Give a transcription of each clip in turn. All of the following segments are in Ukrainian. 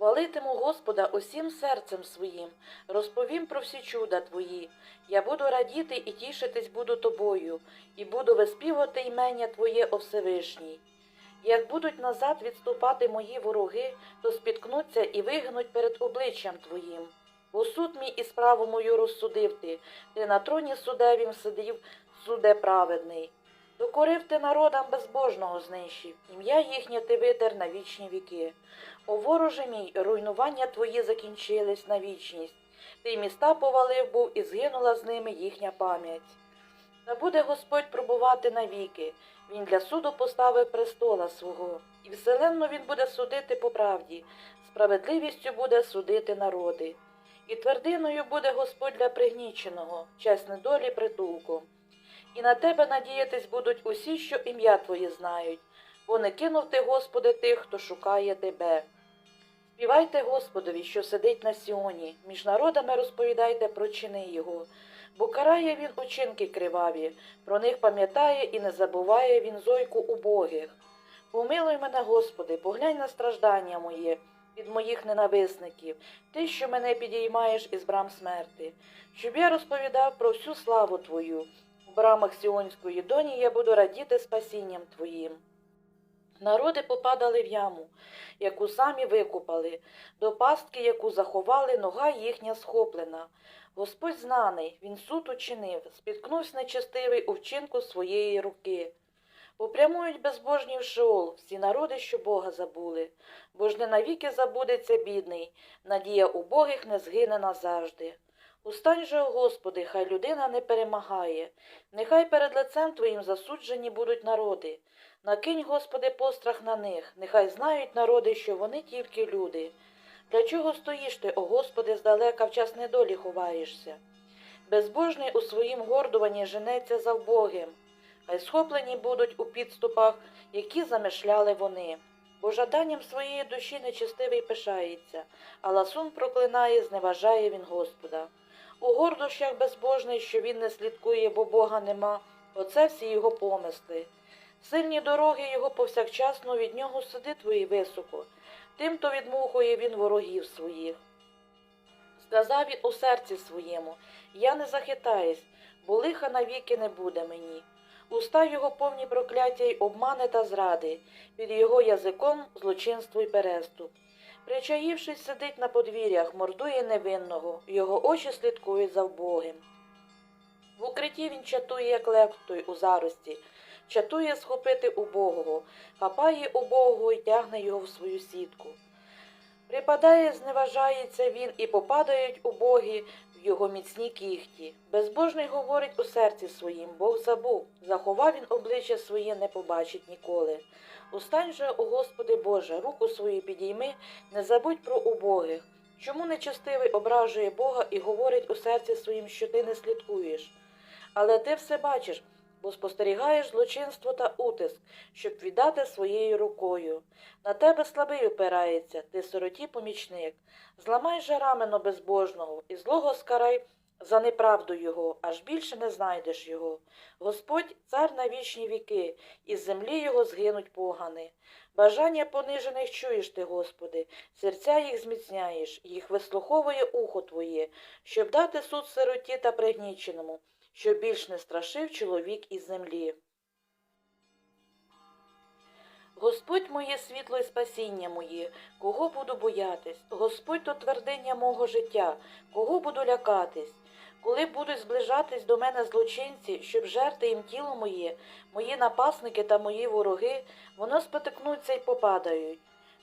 Хвалитиму Господа усім серцем своїм, розповім про всі чуда твої. Я буду радіти і тішитись буду тобою, і буду виспівувати імення Твоє о Всевишній. Як будуть назад відступати мої вороги, то спіткнуться і вигнуть перед обличчям Твоїм. Бо суд мій і справу мою розсудив ти, ти на троні судевім сидів, суде праведний. Докорив ти народам безбожного знищив, ім'я їхнє ти витер на вічні віки. О вороже мій, руйнування твої закінчились на вічність. Ти міста повалив був і згинула з ними їхня пам'ять. Та буде Господь пробувати навіки, він для суду поставив престола свого, і вселенну він буде судити по правді, справедливістю буде судити народи. І твердиною буде Господь для пригніченого, честь недолі притулку. І на тебе надіятись будуть усі, що ім'я Твоє знають, бо не кинув ти, Господи, тих, хто шукає тебе. Співайте Господові, що сидить на Сіоні, між народами розповідайте про чини Його, бо карає він учинки криваві, про них пам'ятає і не забуває він зойку убогих. Помилуй мене, Господи, поглянь на страждання моє від моїх ненависників, ти, що мене підіймаєш із брам смерти, щоб я розповідав про всю славу Твою. Брамах Сіонської доні я буду радіти спасінням Твоїм. Народи попадали в яму, яку самі викупали, до пастки, яку заховали, нога їхня схоплена. Господь знаний, він суд учинив, спіткнувся нечестивий у вчинку своєї руки. Попрямують безбожні в Шеол всі народи, що Бога забули, бо ж не навіки забудеться бідний, надія убогих не згине назавжди. Устань же, о Господи, хай людина не перемагає, нехай перед лицем Твоїм засуджені будуть народи. Накинь, Господи, пострах на них, нехай знають народи, що вони тільки люди. Для чого стоїш ти, о Господи, здалека в час недолі ховаєшся? Безбожний у своїм гордуванні женеться за вбогим, хай схоплені будуть у підступах, які замишляли вони. Бо жаданням своєї душі нечистивий пишається, а ласун проклинає, зневажає він Господа. У гордощах безбожний, що він не слідкує, бо Бога нема, оце всі його помисли. Сильні дороги його повсякчасно від нього сиди твої високо, тим-то відмухує він ворогів своїх. Сказав він у серці своєму Я не захитаюсь, бо лиха навіки не буде мені. Уста його повні прокляття й обмани та зради, під його язиком злочинство й переступ. Причаївшись, сидить на подвір'ях, мордує невинного, його очі слідкують за вбогим. В укритті він чатує, як лев у зарості, чатує схопити убогого, хапає убогого і тягне його в свою сітку. Припадає, зневажається він, і попадають убогі його міцні кіхті. Безбожний говорить у серці своїм, Бог забув, заховав він обличчя своє, не побачить ніколи. Устань же, о Господи Боже, руку свою підійми, не забудь про убогих. Чому нечестивий ображує Бога і говорить у серці своїм, що ти не слідкуєш? Але ти все бачиш, бо спостерігаєш злочинство та утиск, щоб віддати своєю рукою. На тебе слабий опирається, ти сироті помічник. Зламай же рамено безбожного, і злого скарай за неправду його, аж більше не знайдеш його. Господь цар на вічні віки, і з землі його згинуть погани. Бажання понижених чуєш ти, Господи, серця їх зміцняєш, їх вислуховує ухо Твоє, щоб дати суд сироті та пригніченому, щоб більш не страшив чоловік із землі. Господь моє світло і спасіння моє, кого буду боятись? Господь то твердиня мого життя, кого буду лякатись? Коли будуть зближатись до мене злочинці, щоб жерти їм тіло моє, мої напасники та мої вороги, воно спотикнуться й попадають.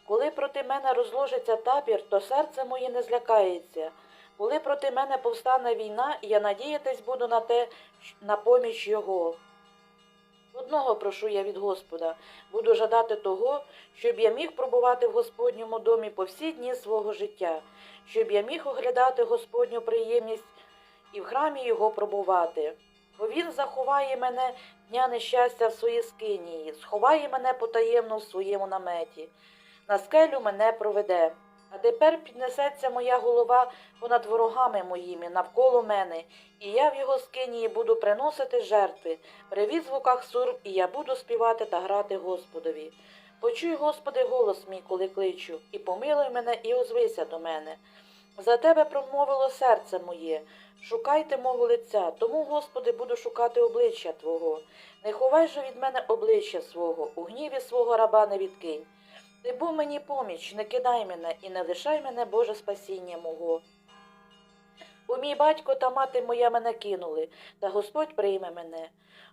Коли проти мене розложиться табір, то серце моє не злякається. Коли проти мене повстане війна, я надіятись буду на те, на поміч його. Одного прошу я від Господа, буду жадати того, щоб я міг пробувати в Господньому домі по всі дні свого життя, щоб я міг оглядати Господню приємність і в храмі його пробувати. Бо він заховає мене дня нещастя в своїй скинії, сховає мене потаємно в своєму наметі, на скелю мене проведе. А тепер піднесеться моя голова понад ворогами моїми навколо мене, і я в його скинії буду приносити жертви, при відзвуках сурм, і я буду співати та грати Господові. Почуй, Господи, голос мій, коли кличу, і помилуй мене, і озвися до мене. За тебе промовило серце моє. Шукайте мого лиця, тому, Господи, буду шукати обличчя Твого. Не ховай же від мене обличчя свого, у гніві свого раба не відкинь. Ти був мені поміч, не кидай мене і не лишай мене, Боже спасіння мого. Бо мій батько та мати моя мене кинули, та Господь прийме мене.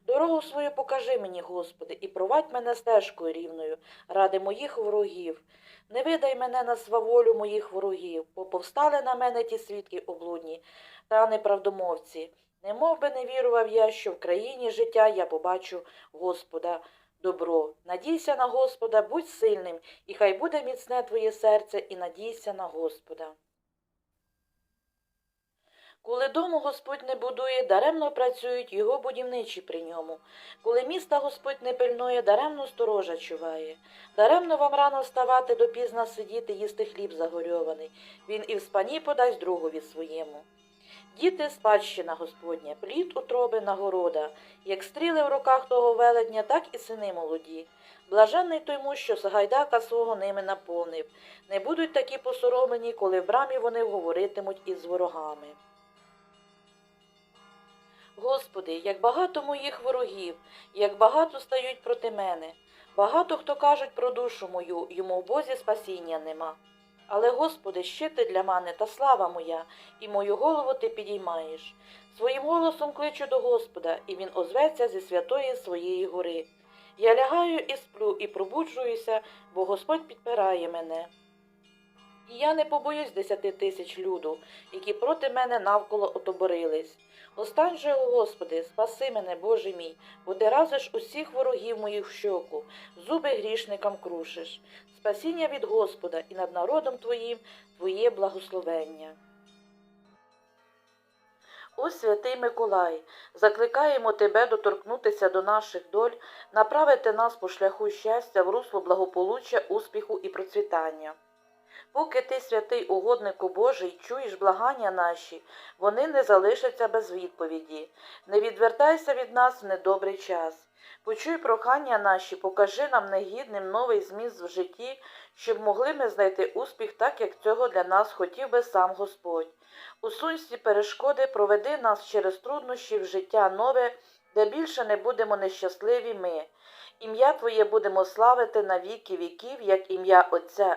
Дорогу свою покажи мені, Господи, і провадь мене стежкою рівною ради моїх ворогів. Не видай мене на сваволю моїх ворогів, бо повстали на мене ті свідки облудні та неправдомовці. Не мов би не вірував я, що в країні життя я побачу Господа добро. Надійся на Господа, будь сильним, і хай буде міцне твоє серце, і надійся на Господа. Коли дому Господь не будує, даремно працюють його будівничі при ньому. Коли міста Господь не пильнує, даремно сторожа чуває. Даремно вам рано вставати, допізна сидіти, їсти хліб загорьований. Він і в спані подасть другові своєму. Діти спадщина Господня, плід утроби нагорода, як стріли в руках того велетня, так і сини молоді. Блаженний той муж, що Сагайдака свого ними наповнив. Не будуть такі посоромлені, коли в брамі вони говоритимуть із ворогами. Господи, як багато моїх ворогів, як багато стають проти мене. Багато хто кажуть про душу мою, йому в Бозі спасіння нема. Але, Господи, щити для мене та слава моя, і мою голову ти підіймаєш. Своїм голосом кличу до Господа, і він озветься зі святої своєї гори. Я лягаю і сплю, і пробуджуюся, бо Господь підпирає мене. І я не побоюсь десяти тисяч люду, які проти мене навколо отоборились. Остань же, о Господи, спаси мене, Боже мій, бо ти разиш усіх ворогів моїх в щоку, зуби грішникам крушиш. Спасіння від Господа і над народом Твоїм Твоє благословення. О святий Миколай, закликаємо Тебе доторкнутися до наших доль, направити нас по шляху щастя в русло благополуччя, успіху і процвітання. Поки ти, святий угоднику Божий, чуєш благання наші, вони не залишаться без відповіді. Не відвертайся від нас в недобрий час. Почуй прохання наші, покажи нам негідним новий зміст в житті, щоб могли ми знайти успіх так, як цього для нас хотів би сам Господь. Усунь всі перешкоди, проведи нас через труднощі в життя нове, де більше не будемо нещасливі ми. Ім'я Твоє будемо славити на віки віків, як ім'я Отця